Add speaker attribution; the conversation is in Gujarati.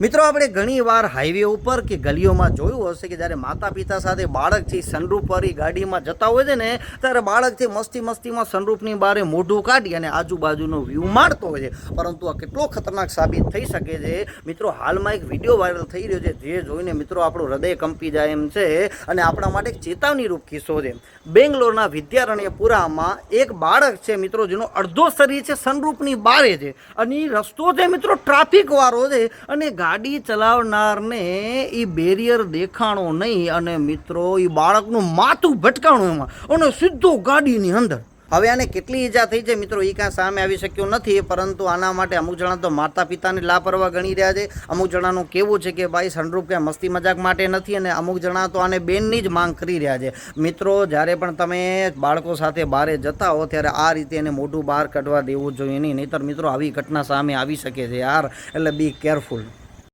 Speaker 1: મિત્રો, આપણે ઘણી વાર હાઈવે ઉપર કે ગલીઓમાં જોયું હશે કે જ્યારે માતા પિતા સાથે બાળકથી સનરૂફ વાળી ગાડીમાં જતા હોય છે ને, ત્યારે બાળકથી મસ્તી મસ્તીમાં સનરૂફની બારે મોઢું કાઢી અને આજુબાજુનો વ્યૂ મારતો હોય છે. પરંતુ આ કેટલો ખતરનાક સાબિત થઈ શકે છે? મિત્રો, હાલમાં એક વીડિયો વાયરલ થઈ રહ્યો છે, જે જોઈને મિત્રો આપણું હૃદય કંપી જાય એમ છે અને આપણા માટે એક ચેતવણીરૂપ કિસ્સો છે. બેંગ્લોરના વિદ્યારણ્યપુરામાં એક બાળક છે મિત્રો, જેનો અડધો શરીર છે સનરૂફની બારે છે. અને એ રસ્તો છે મિત્રો ટ્રાફિક વાળો છે અને ગાડી ચલાવનારને એ બેરિયર દેખાણો નહીં અને મિત્રો એ બાળકનું માથું ભટકાણું એમાં અને સીધો ગાડીની અંદર. હવે આને કેટલી ઈજા થઈ છે મિત્રો? એ કાંઈ સામે આવી શક્યું નથી, પરંતુ આના માટે અમુક જણા તો માતા પિતાને લાપરવાહ ગણી રહ્યા છે. અમુક જણાનું કેવું છે કે ભાઈ સનરૂપ કે મસ્તી મજાક માટે નથી અને અમુક જણા તો આને બેનની જ માંગ કરી રહ્યા છે. મિત્રો, જ્યારે પણ તમે બાળકો સાથે બહારે જતા હો, ત્યારે આ રીતે એને મોઢું બહાર કાઢવા દેવું જોઈએ નહીં. નહીંતર મિત્રો, આવી ઘટના સામે આવી શકે છે યાર. એટલે બી કેરફુલ